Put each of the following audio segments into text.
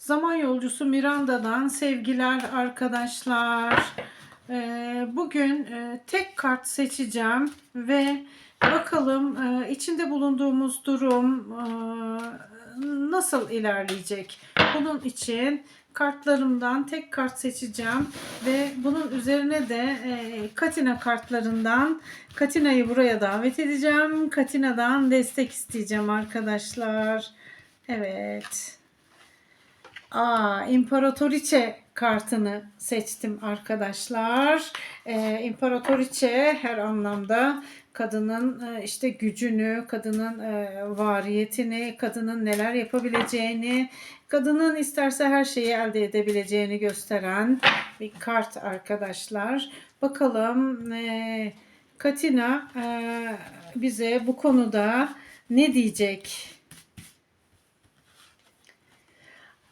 Zaman yolcusu Miranda'dan sevgiler arkadaşlar. Ee, bugün e, tek kart seçeceğim ve bakalım e, içinde bulunduğumuz durum e, nasıl ilerleyecek. Bunun için kartlarımdan tek kart seçeceğim ve bunun üzerine de Katina kartlarından Katina'yı buraya davet edeceğim. Katina'dan destek isteyeceğim arkadaşlar. Evet. Aa, İmparatoriçe kartını seçtim arkadaşlar. Ee, İmparatoriçe her anlamda kadının e, işte gücünü, kadının e, variyetini, kadının neler yapabileceğini, kadının isterse her şeyi elde edebileceğini gösteren bir kart arkadaşlar. Bakalım e, Katina bize bu konuda ne diyecek?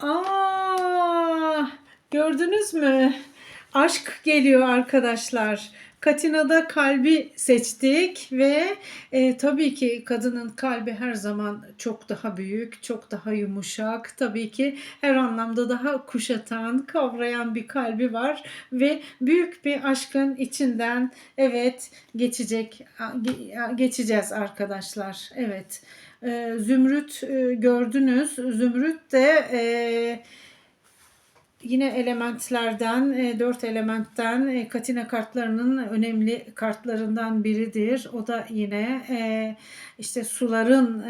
Aa, gördünüz mü? Aşk geliyor arkadaşlar. Katina'da kalbi seçtik ve e, tabii ki kadının kalbi her zaman çok daha büyük, çok daha yumuşak. Tabii ki her anlamda daha kuşatan, kavrayan bir kalbi var ve büyük bir aşkın içinden evet geçecek ge- geçeceğiz arkadaşlar. Evet. E, Zümrüt e, gördünüz. Zümrüt de e, yine elementlerden, e, dört elementten e, Katina kartlarının önemli kartlarından biridir. O da yine e, işte suların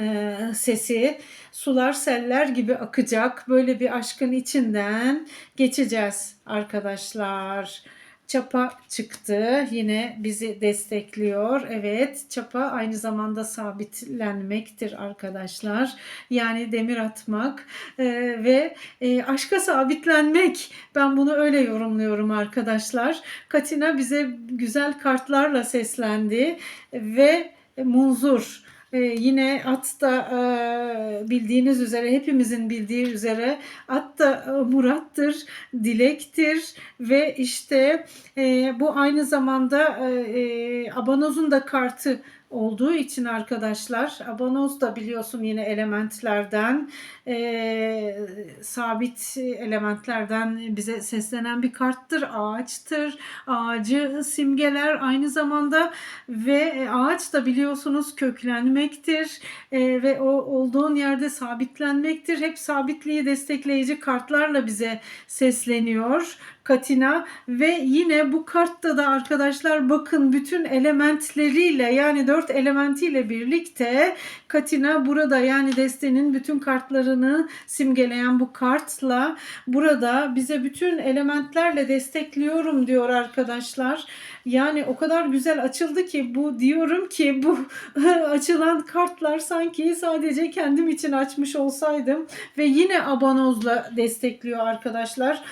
sesi, sular seller gibi akacak. Böyle bir aşkın içinden geçeceğiz arkadaşlar. Çapa çıktı. Yine bizi destekliyor. Evet, çapa aynı zamanda sabitlenmektir arkadaşlar. Yani demir atmak e, ve e, aşka sabitlenmek. Ben bunu öyle yorumluyorum arkadaşlar. Katina bize güzel kartlarla seslendi ve munzur. Ee, yine at da e, bildiğiniz üzere hepimizin bildiği üzere at da e, murattır, dilektir ve işte e, bu aynı zamanda e, e, abanozun da kartı olduğu için arkadaşlar abanoz da biliyorsun yine elementlerden e, sabit elementlerden bize seslenen bir karttır. Ağaçtır. Ağacı simgeler aynı zamanda ve ağaç da biliyorsunuz köklenmektir e, ve o olduğun yerde sabitlenmektir. Hep sabitliği destekleyici kartlarla bize sesleniyor Katina ve yine bu kartta da arkadaşlar bakın bütün elementleriyle yani dört elementiyle birlikte Katina burada yani destenin bütün kartlarını simgeleyen bu kartla burada bize bütün elementlerle destekliyorum diyor arkadaşlar. Yani o kadar güzel açıldı ki bu diyorum ki bu açılan kartlar sanki sadece kendim için açmış olsaydım ve yine abanozla destekliyor arkadaşlar.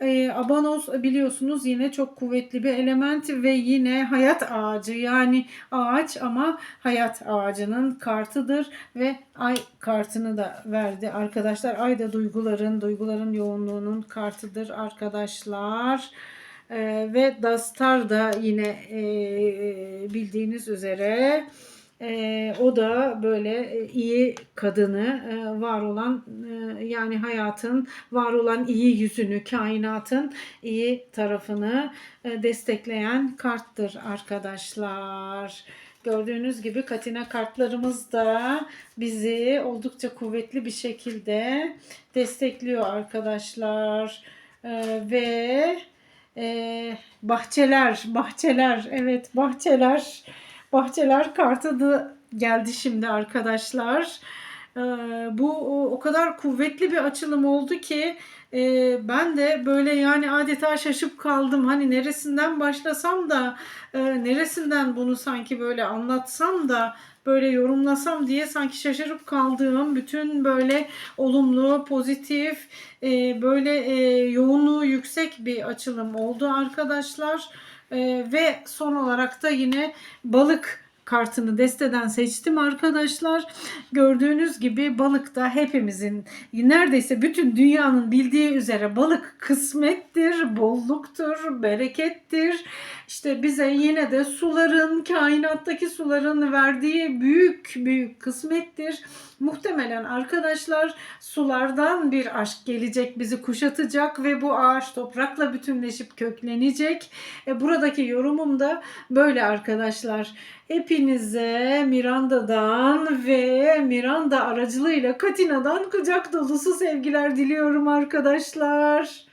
E, abanoz biliyorsunuz yine çok kuvvetli bir element ve yine hayat ağacı yani ağaç ama hayat ağacının kartıdır ve ay kartını da verdi arkadaşlar. Ay da duyguların, duyguların yoğunluğunun kartıdır arkadaşlar. E, ve Dastar da yine e, bildiğiniz üzere e, o da böyle e, iyi kadını, e, var olan e, yani hayatın var olan iyi yüzünü, kainatın iyi tarafını e, destekleyen karttır arkadaşlar. Gördüğünüz gibi Katina kartlarımız da bizi oldukça kuvvetli bir şekilde destekliyor arkadaşlar. E, ve e, bahçeler, bahçeler, evet bahçeler Bahçeler kartı da geldi şimdi arkadaşlar. Ee, bu o kadar kuvvetli bir açılım oldu ki e, ben de böyle yani adeta şaşıp kaldım. Hani neresinden başlasam da e, neresinden bunu sanki böyle anlatsam da böyle yorumlasam diye sanki şaşırıp kaldığım bütün böyle olumlu, pozitif, e, böyle yoğunluğu yüksek bir açılım oldu arkadaşlar. Ee, ve son olarak da yine balık kartını desteden seçtim arkadaşlar. Gördüğünüz gibi balık da hepimizin neredeyse bütün dünyanın bildiği üzere balık kısmettir, bolluktur, berekettir. İşte bize yine de suların, kainattaki suların verdiği büyük büyük kısmettir. Muhtemelen arkadaşlar sulardan bir aşk gelecek, bizi kuşatacak ve bu ağaç toprakla bütünleşip köklenecek. E, buradaki yorumum da böyle arkadaşlar. Hepinize Miranda'dan ve Miranda aracılığıyla Katina'dan kucak dolusu sevgiler diliyorum arkadaşlar.